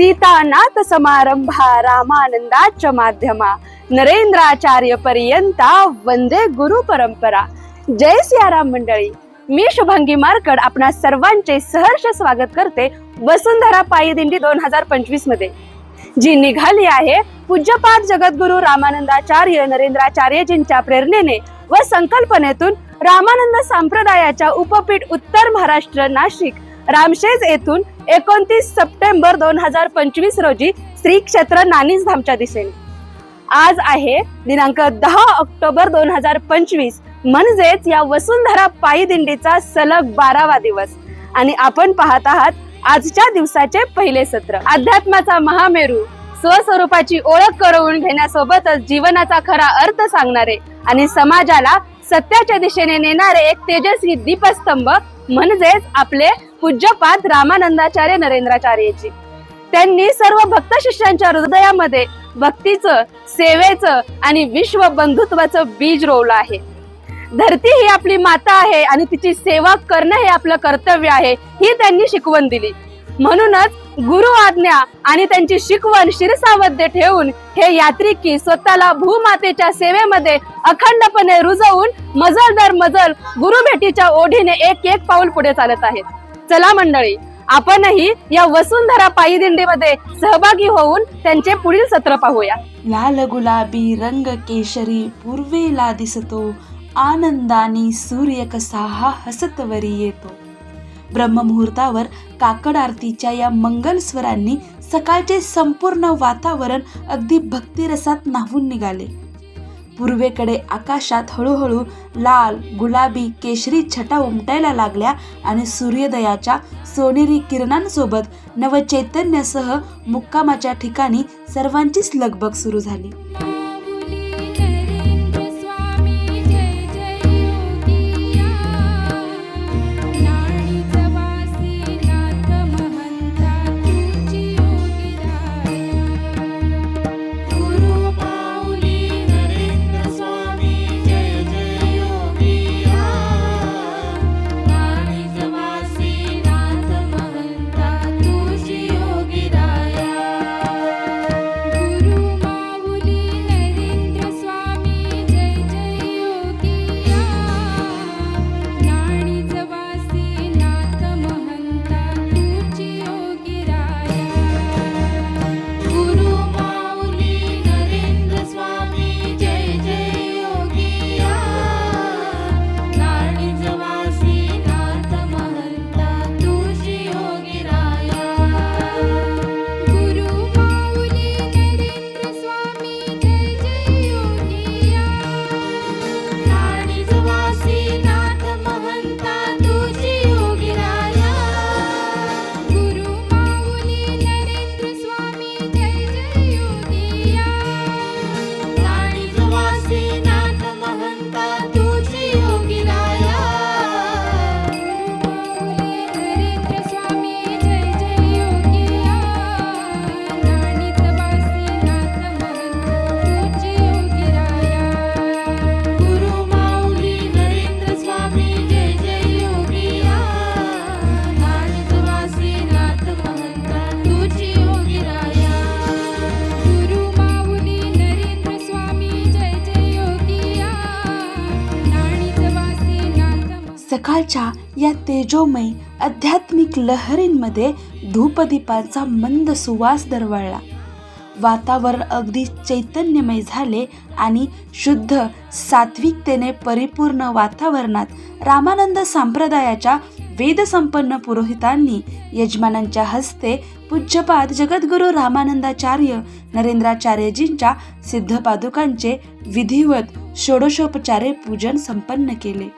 सीतानाथ समारंभा रामानंदाच्या माध्यमा नरेंद्राचार्य पर्यंता वंदे गुरु परंपरा. जय सियाराम मंडळी मी शुभांगी मारकड आपणा सर्वांचे सहर्ष स्वागत करते वसुंधरा पायी दिंडी दोन हजार पंचवीसमध्ये. जी निघाली आहे पूज्यपाद जगद्गुरु रामानंदाचार्य नरेंद्राचार्यजींच्या प्रेरणेने व संकल्पनेतून रामानंद संप्रदायाच्या उपपीठ उत्तर महाराष्ट्र नाशिक रामशेज येथून एकोणतीस सप्टेंबर दोन हजार पंचवीस रोजी श्री क्षेत्र नानीस धामच्या दिशेने. आज आहे दिनांक दहा ऑक्टोबर दोन हजार पंचवीस. म्हणजेच या वसुंधरा पायी दिंडीचा सलग बारावा दिवस. आणि आपण पाहत आहात आजच्या दिवसाचे पहिले सत्र. अध्यात्माचा महामेरू स्वस्वरूपाची ओळख करवून घेण्यासोबतच जीवनाचा खरा अर्थ सांगणारे आणि समाजाला सत्याच्या दिशेने नेणारे एक तेजस्वी दीपस्तंभ म्हणजेच आपले पूज्यपाद रामानंदाचार्य नरेंद्राचार्यजी. त्यांनी सर्व भक्त शिष्यांच्या हृदयामध्ये भक्तीचं सेवेचं आणि विश्व बंधुत्वाचं बीज रोवलं आहे. धरती ही आपली माता आहे आणि तिची सेवा करणं हे आपलं कर्तव्य आहे ही त्यांनी शिकवण दिली. म्हणूनच गुरु आज्ञा आणि त्यांची शिकवण शिरसामध्ये ठेवून हे यात्रिकी स्वतःला भूमातेच्या सेवेमध्ये अखंडपणे रुजवून मजल दर मजल गुरु भेटीच्या ओढीने एक एक पाऊल पुढे चालत आहेत. चला मंडळी आपणही या वसुंधरा पायी दिंडीमध्ये सहभागी होऊन त्यांचे पुढील सत्र पाहूया. लाल गुलाबी रंग केशरी पूर्वेला दिसतो आनंदाने सूर्य कसा हा हसतवरी येतो. ब्रह्ममुहूर्तावर काकड आरतीच्या या मंगल स्वरांनी सकाळचे संपूर्ण वातावरण अगदी भक्तिरसात न्हावून निघाले. पूर्वेकडे आकाशात हळूहळू लाल गुलाबी केशरी छटा उमटायला लागल्या आणि सूर्योदयाच्या सोनेरी किरणांसोबत नवचैतन्यासह मुक्कामाच्या ठिकाणी सर्वांचीच लगबग सुरू झाली. सकाळच्या या तेजोमय आध्यात्मिक लहरींमध्ये धूपदीपांचा मंद सुवास दरवळला. वातावरण अगदी चैतन्यमय झाले आणि शुद्ध सात्विकतेने परिपूर्ण वातावरणात रामानंद संप्रदायाच्या वेदसंपन्न पुरोहितांनी यजमानांच्या हस्ते पूज्यपाद जगद्गुरू रामानंदाचार्य नरेंद्राचार्यजींच्या सिद्धपादुकांचे विधिवत षोडशोपचारे पूजन संपन्न केले.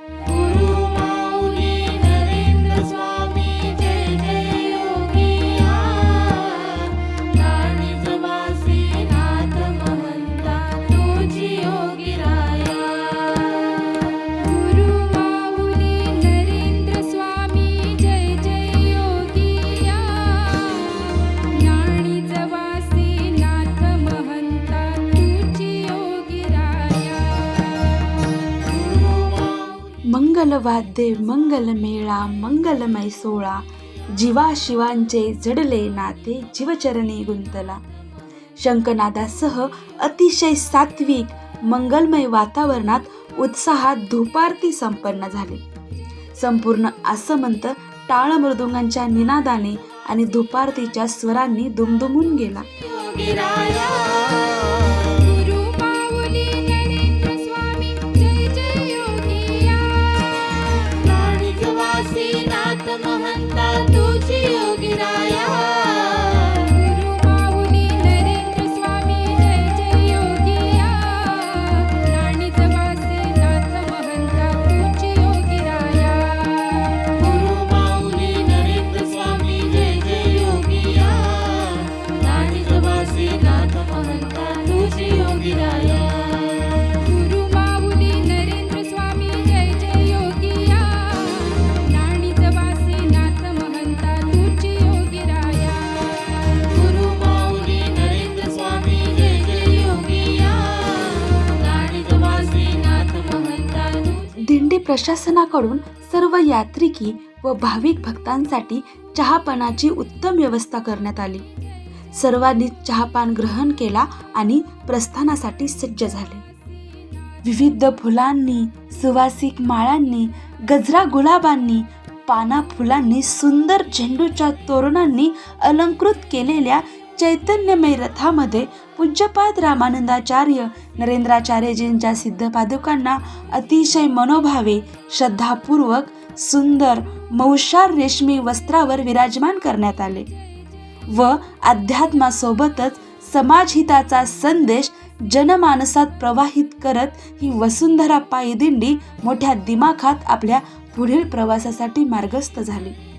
मंगल मंगलमेळा मंगल मेळा मंगलमय सोळा जीवा शिवांचे जडले नाते जीवचरणी गुंतला. शंकनादासह अतिशय सात्विक मंगलमय वातावरणात उत्साहात धुपारती संपन्न झाली. संपूर्ण आसमंत टाळ मृदुंगांच्या निनादाने आणि धुपारतीच्या स्वरांनी दुमदुमून गेला. प्रशासनाकडून सर्व यात्रिकी व भाविक भक्तांसाठी चहापानाची उत्तम व्यवस्था करण्यात आली. सर्वांनी चहापान ग्रहण केला आणि प्रस्थानासाठी सज्ज झाले. विविध फुलांनी सुवासिक माळांनी गजरा गुलाबांनी पाना फुलांनी सुंदर झेंडूच्या तोरणांनी अलंकृत केलेल्या चैतन्यमय रथामध्ये पूज्यपाद रामानंदाचार्य नरेंद्राचार्यजींच्या सिद्ध पादुकांना अतिशय मनोभावे श्रद्धापूर्वक सुंदर मौशार रेशमी वस्त्रावर विराजमान करण्यात आले व अध्यात्मासोबतच समाजहिताचा संदेश जनमानसात प्रवाहित करत ही वसुंधरा पायी दिंडी मोठ्या दिमाखात आपल्या पुढील प्रवासासाठी मार्गस्थ झाली.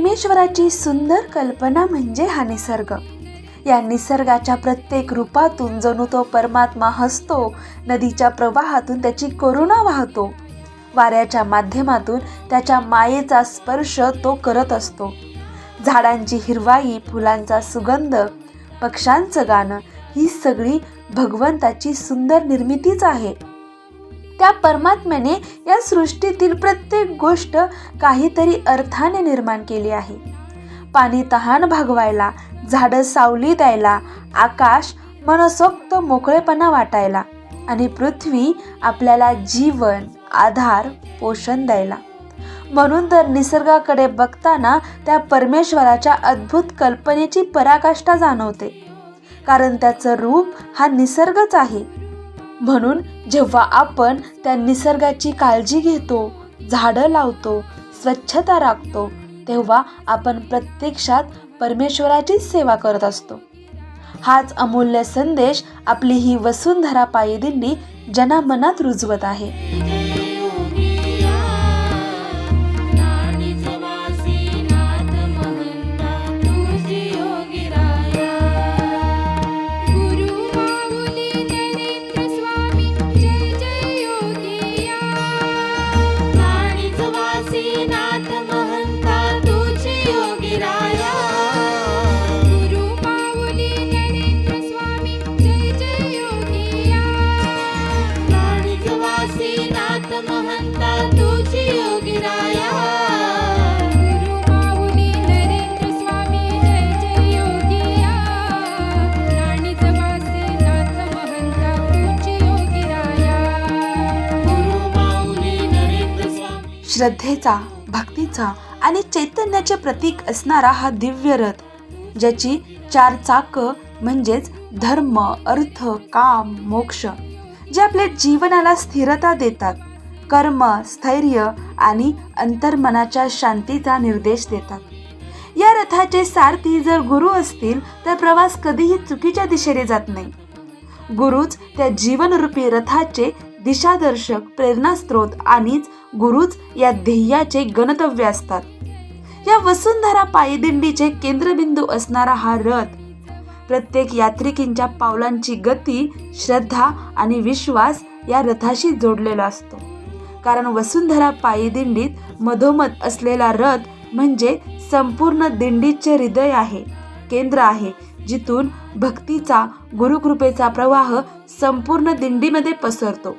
परमेश्वराची सुंदर कल्पना म्हणजे हा निसर्ग. या निसर्गाच्या प्रत्येक रूपातून जणू तो परमात्मा हसतो नदीच्या प्रवाहातून त्याची करुणा वाहतो. वाऱ्याच्या माध्यमातून त्याच्या मायेचा स्पर्श तो करत असतो. झाडांची हिरवाई फुलांचा सुगंध पक्ष्यांचं गाणं ही सगळी भगवंताची सुंदर निर्मितीच आहे. त्या परमात्म्याने या सृष्टीतील प्रत्येक गोष्ट काहीतरी अर्थाने निर्माण केली आहे. पाणी तहान भागवायला झाडं सावली द्यायला आकाश मनसोक्त मोकळेपणा वाटायला आणि पृथ्वी आपल्याला जीवन आधार पोषण द्यायला. म्हणून तर निसर्गाकडे बघताना त्या परमेश्वराच्या अद्भुत कल्पनेची पराकाष्ठा जाणवते. कारण त्याचं रूप हा निसर्गच आहे. म्हणून जेव्हा आपण त्या निसर्गाची काळजी घेतो झाडं लावतो स्वच्छता राखतो तेव्हा आपण प्रत्यक्षात परमेश्वराचीच सेवा करत असतो. हाच अमूल्य संदेश आपली ही वसुंधरा पायी दिंडी जनामनात रुजवत आहे. श्रद्धेचा भक्तीचा आणि चैतन्याचे प्रतीक असणारा हा दिव्य रथ ज्याची चार चाक म्हणजेच धर्म अर्थ काम मोक्ष जे आपल्या जीवनाला स्थिरता देतात कर्म स्थैर्य आणि अंतर्मनाच्या शांतीचा निर्देश देतात. या रथाचे सारथी जर गुरु असतील तर प्रवास कधीही चुकीच्या दिशेने जात नाही. गुरुच त्या जीवनरूपी रथाचे दिशादर्शक प्रेरणास्त्रोत आणिच गुरुच या ध्येयाचे गणतव्य असतात. या वसुंधरा पायदिंडीचे केंद्रबिंदू असणारा हा रथ प्रत्येक यात्रिकींच्या पावलांची गती श्रद्धा आणि विश्वास या रथाशी जोडलेला असतो. कारण वसुंधरा पायदिंडीत मधोमध असलेला रथ म्हणजे संपूर्ण दिंडीचे हृदय आहे केंद्र आहे जिथून भक्तीचा गुरुकृपेचा प्रवाह संपूर्ण दिंडीमध्ये पसरतो.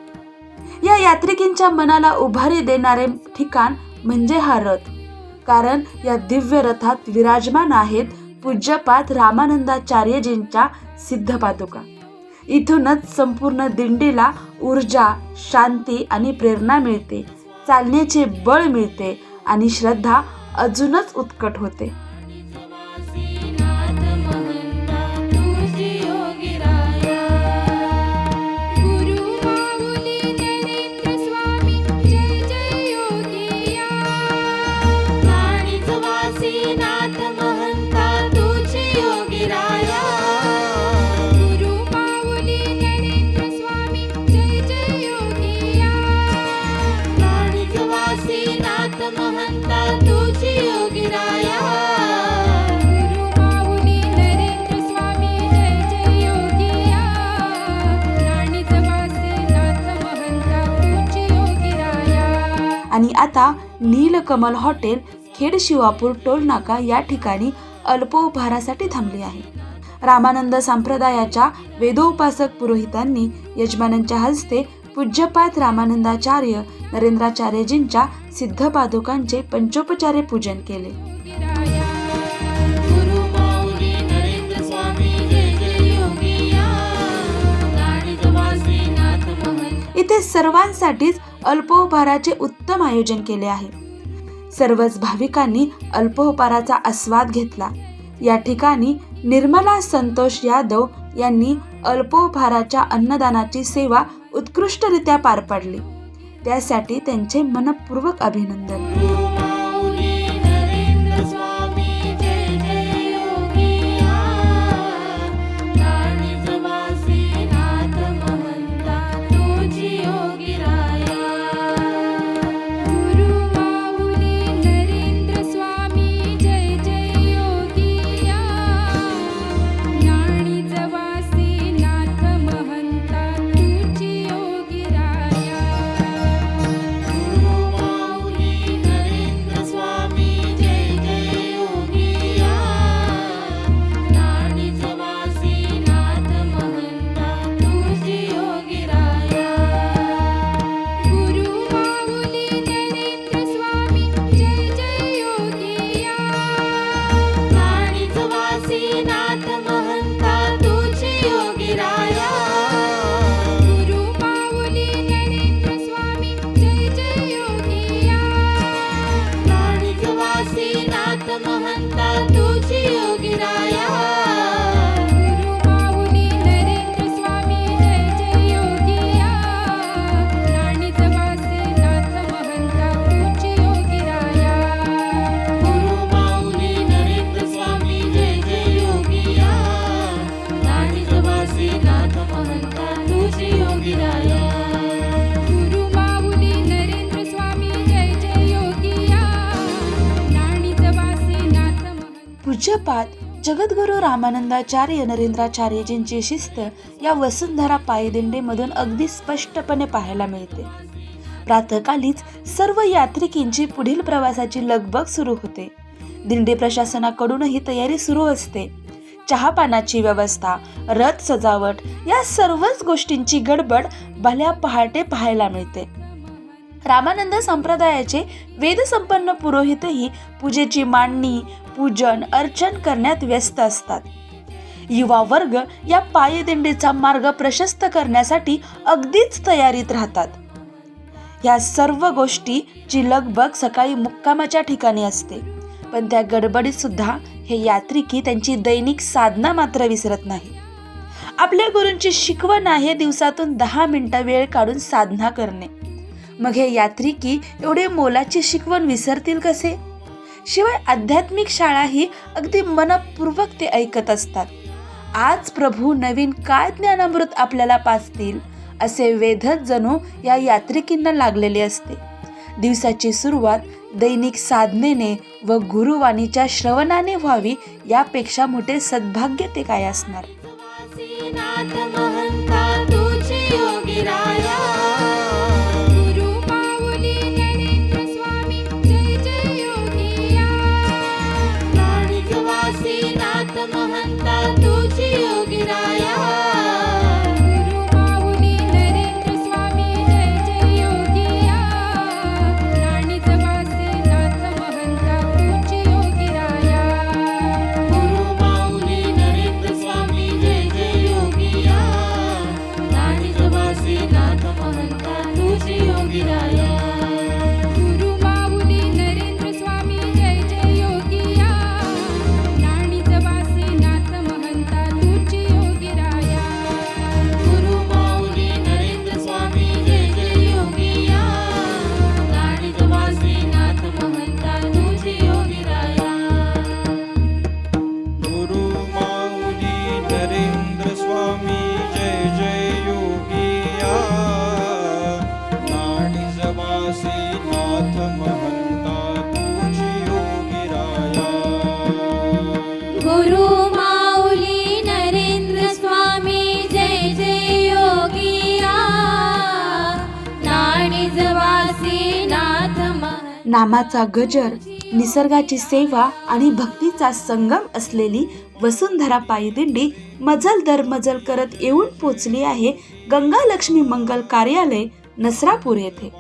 या यात्रिकींच्या मनाला उभारी देणारे ठिकाण म्हणजे हा रथ. कारण या दिव्य रथात विराजमान आहेत पूज्यपात रामानंदाचार्यजींच्या सिद्ध पादुका इथूनच संपूर्ण दिंडीला ऊर्जा शांती आणि प्रेरणा मिळते चालण्याचे बळ मिळते आणि श्रद्धा अजूनच उत्कट होते. आणि आता नीलकमल हॉटेल खेड शिवापूर टोलनाका या ठिकाणी अल्पोपहारासाठी थांबली आहे. रामानंद संप्रदायाच्या वेदोपासक पुरोहितांनी यजमानांच्या हस्ते पूज्यपात रामानंदाचार्य नरेंद्राचार्यजींच्या सिद्ध पादुकांचे पंचोपचारे पूजन केले. सर्वांसाठीच अल्पोपहाराचे उत्तम आयोजन केले आहे. सर्वच भाविकांनी अल्पोपहाराचा आस्वाद घेतला. या ठिकाणी निर्मला संतोष यादव यांनी अल्पोपहाराच्या अन्नदानाची सेवा उत्कृष्टरित्या पार पाडली. त्यासाठी त्यांचे मनपूर्वक अभिनंदन. महंता जगद्गुरू रामानंदाचार्य नरेंद्राचार्यजींची शिस्त या वसुंधरा पायदिंडीमधून अगदी स्पष्टपणे पाहायला मिळते. प्रातकालीच सर्व यात्रिकींची पुढील प्रवासाची लगबग सुरू होते. दिंडी प्रशासनाकडूनही तयारी सुरू असते. चहापानाची व्यवस्था रथ सजावट या सर्वच गोष्टींची गडबड भल्या पहाटे पाहायला मिळते. रामानंद संप्रदायाचे वेदसंपन्न पुरोहितही पूजेची मांडणी पूजन अर्चन करण्यात व्यस्त असतात. युवा वर्ग या पायदिंडीचा मार्ग प्रशस्त करण्यासाठी अगदीच तयारीत राहतात. या सर्व गोष्टीची लगबग सकाळी मुक्कामाच्या ठिकाणी असते पण त्या गडबडीत सुद्धा हे यात्रिकी त्यांची दैनिक साधना मात्र विसरत नाही. आपल्या गुरूंची शिकवण आहे दिवसातून दहा मिनिटं वेळ काढून साधना करणे. मग हे यात्रिकी एवढे मोलाची शिकवण विसरतील कसे? शिवाय आध्यात्मिक शाळा ही अगदी मनपूर्वक ते ऐकत असतात. आज प्रभू नवीन काय ज्ञानामृत आपल्याला पाचतील असे वेधत जणू या यात्रिकींना लागलेले असते. दिवसाची सुरुवात दैनिक साधनेने व गुरुवाणीच्या श्रवणाने व्हावी यापेक्षा मोठे सद्भाग्य ते काय असणार? नामाचा गजर निसर्गाची सेवा आणि भक्तीचा संगम असलेली वसुंधरा पायदिंडी मजल दर मजल करत येऊन पोचली आहे गंगा लक्ष्मी मंगल कार्यालय नसरापूर येथे.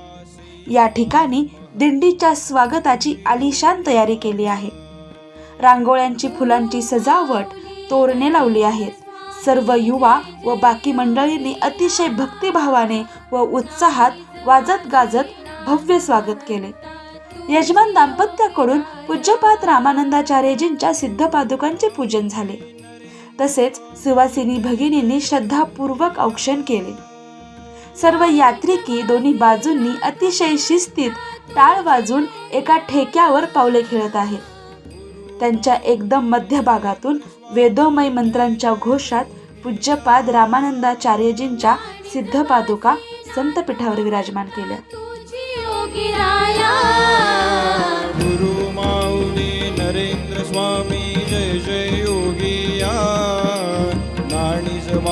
या ठिकाणी दिंडीच्या स्वागताची आलिशान तयारी केली आहे. रांगोळ्यांची फुलांची सजावट तोरणे लावली आहेत. सर्व युवा व बाकी मंडळींनी अतिशय भक्तिभावाने व उत्साहात वाजत गाजत भव्य स्वागत केले. यजमान दाम्पत्याकडून पूज्यपाद रामानंदाचार्यजींच्या सिद्धपादुकांचे पूजन झाले. तसेच सुवासिनी भगिनींनी श्रद्धापूर्वक औक्षण केले. सर्व यात्रिकी दोन्ही बाजूंनी अतिशय शिस्तीत टाळ वाजून एका ठेक्यावर पावले खेळत आहेत. त्यांच्या एकदम मध्यभागातून वेदोमय मंत्रांच्या घोषात पूज्यपाद रामानंदाचार्यजींच्या सिद्धपादुका संतपीठावर विराजमान केल्या.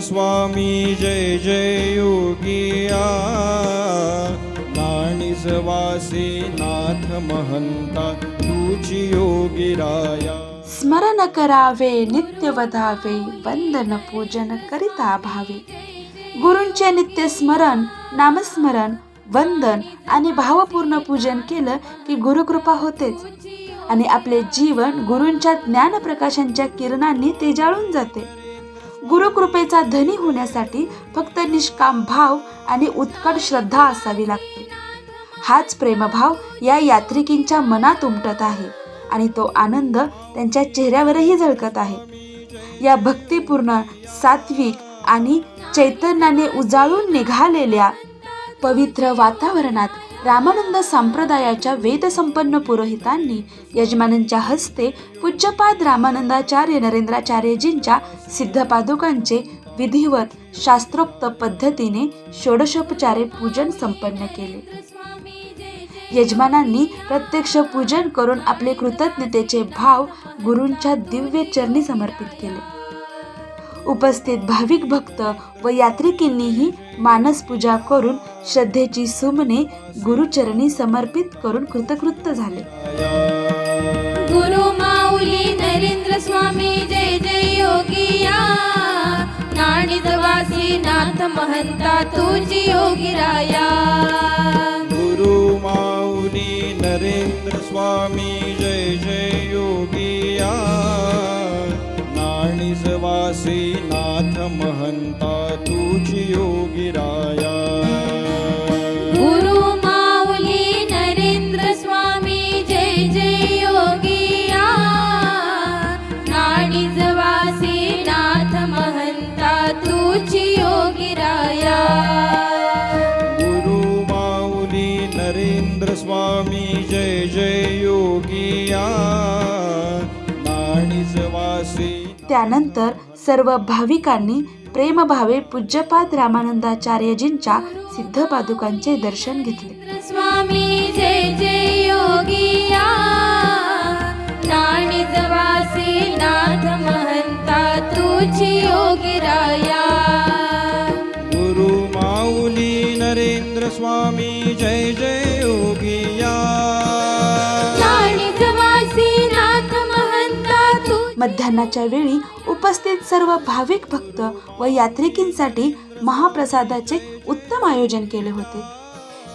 स्वामी जय जय योगिया। नाणीज नाथ महंता तुझी योगी राया। स्मरण करावे नित्य वधावे वंदन पूजन करिता भावे गुरूंचे नित्य स्मरण नामस्मरण वंदन आणि भावपूर्ण पूजन केलं की गुरुकृपा होतेच. आणि आपले जीवन गुरूंच्या ज्ञानप्रकाशांच्या किरणांनी तेजाळून जाते. गुरुकृपेचा धनी होण्यासाठी फक्त निष्काम भाव आणि उत्कट श्रद्धा असावी लागते. हाच प्रेमभाव या यात्रिकींच्या मनात उमटत आहे आणि तो आनंद त्यांच्या चेहऱ्यावरही झळकत आहे. या भक्तिपूर्ण सात्विक आणि चैतन्याने उजाळून निघालेल्या पवित्र वातावरणात रामानंद संप्रदायाच्या वेदसंपन्न पुरोहितांनी यजमानांच्या हस्ते पूज्यपाद रामानंदाचार्य नरेंद्राचार्यजींच्या सिद्धपादुकांचे विधिवत शास्त्रोक्त पद्धतीने षोडशोपचारे पूजन संपन्न केले. यजमानांनी प्रत्यक्ष पूजन करून आपले कृतज्ञतेचे भाव गुरूंच्या दिव्य चरणी समर्पित केले. उपस्थित भाविक भक्त व यात्रिकींनीही मानस पूजा करून श्रद्धेची सुमने गुरुचरणी समर्पित करून कृतकृत्य झाले. गुरु माऊली नरेंद्र स्वामी जय जय योगिया. नाथ महंता तुझी योगिराया गुरु माऊली नरेंद्र स्वामी जय जय योगिया. नाणिजवासी नाथ महंता तुझी योगिराया गुरु माऊली नरेंद्र स्वामी जय जय योगिया नाणिजवासी नाथ महंता तुझी योगिराया गुरु माऊली नरेंद्र स्वामी जय जय योगिया त्यानंतर सर्व भाविकांनी प्रेमभावे पूज्यपाद रामानंदाचार्यजींच्या सिद्ध पादुकांचे दर्शन घेतले. स्वामी जय जय योगिया नाथ महंता तुझी योगिराया गुरु माऊली नरेंद्र स्वामी जय जय मध्यान्हाच्या वेळी उपस्थित सर्व भाविक भक्त व यात्रिकींसाठी महाप्रसादाचे उत्तम आयोजन केले होते.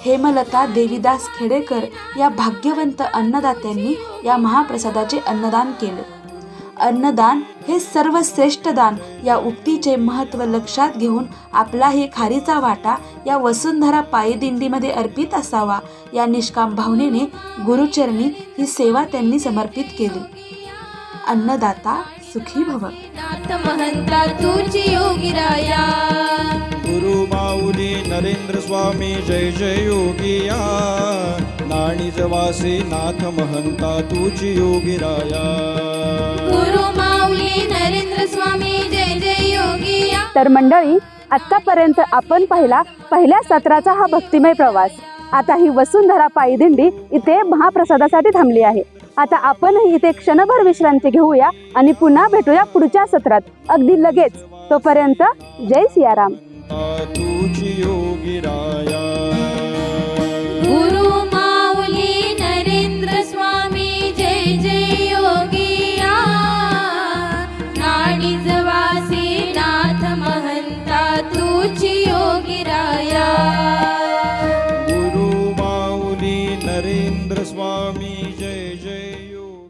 हेमलता देवीदास खेडेकर या भाग्यवंत अन्नदात्यांनी या महाप्रसादाचे अन्नदान केले. अन्नदान हे सर्वश्रेष्ठ दान या उक्तीचे महत्त्व लक्षात घेऊन आपलाही खारीचा वाटा या वसुंधरा पायदिंडीमध्ये अर्पित असावा या निष्काम भावनेने गुरुचरणी ही सेवा त्यांनी समर्पित केली. अन्नदाता सुखी भव. नाथ महंता तुझी योगिराया गुरु माऊली नरेंद्र स्वामी जय जय योगिया नाणिजवासी नाथ महंता तुझी योगिराया गुरु माऊली नरेंद्र स्वामी जय जय योगिया तर मंडळी आतापर्यंत आपण पाहिला पहिल्या सत्राचा हा भक्तिमय प्रवास. आता ही वसुंधरा पायदिंडी इथे महाप्रसादासाठी थांबली आहे. आता आपणही इथे क्षणभर विश्रांती घेऊया आणि पुन्हा भेटूया पुढच्या सत्रात. अगदी लगेच. तोपर्यंत जय सियाराम. गुरु योगिराया